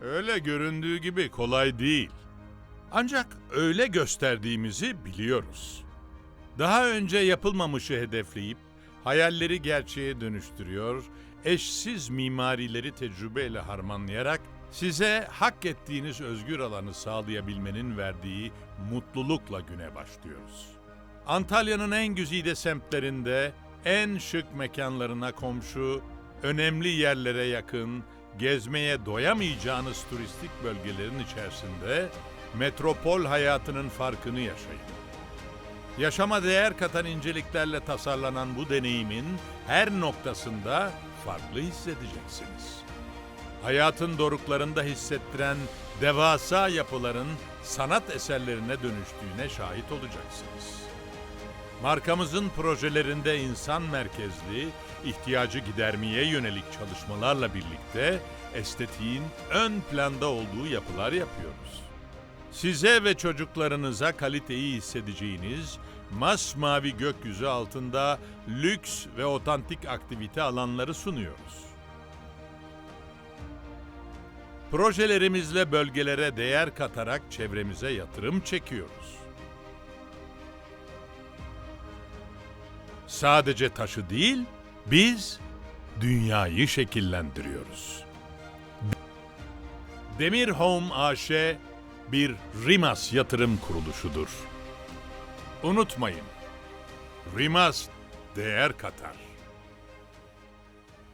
Öyle göründüğü gibi kolay değil. Ancak öyle gösterdiğimizi biliyoruz. Daha önce yapılmamışı hedefleyip hayalleri gerçeğe dönüştürüyor, eşsiz mimarileri tecrübeyle harmanlayarak size hak ettiğiniz özgür alanı sağlayabilmenin verdiği mutlulukla güne başlıyoruz. Antalya'nın en güzide semtlerinde, en şık mekanlarına komşu, önemli yerlere yakın, gezmeye doyamayacağınız turistik bölgelerin içerisinde metropol hayatının farkını yaşayın. Yaşama değer katan inceliklerle tasarlanan bu deneyimin her noktasında farklı hissedeceksiniz. Hayatın doruklarında hissettiren devasa yapıların sanat eserlerine dönüştüğüne şahit olacaksınız. Markamızın projelerinde insan merkezli, ihtiyacı gidermeye yönelik çalışmalarla birlikte estetiğin ön planda olduğu yapılar yapıyoruz. Size ve çocuklarınıza kaliteyi hissedeceğiniz masmavi gökyüzü altında lüks ve otantik aktivite alanları sunuyoruz. Projelerimizle bölgelere değer katarak çevremize yatırım çekiyoruz. Sadece taşı değil, biz dünyayı şekillendiriyoruz. Demir Home AŞ bir Rimas yatırım kuruluşudur. Unutmayın, Rimas değer katar.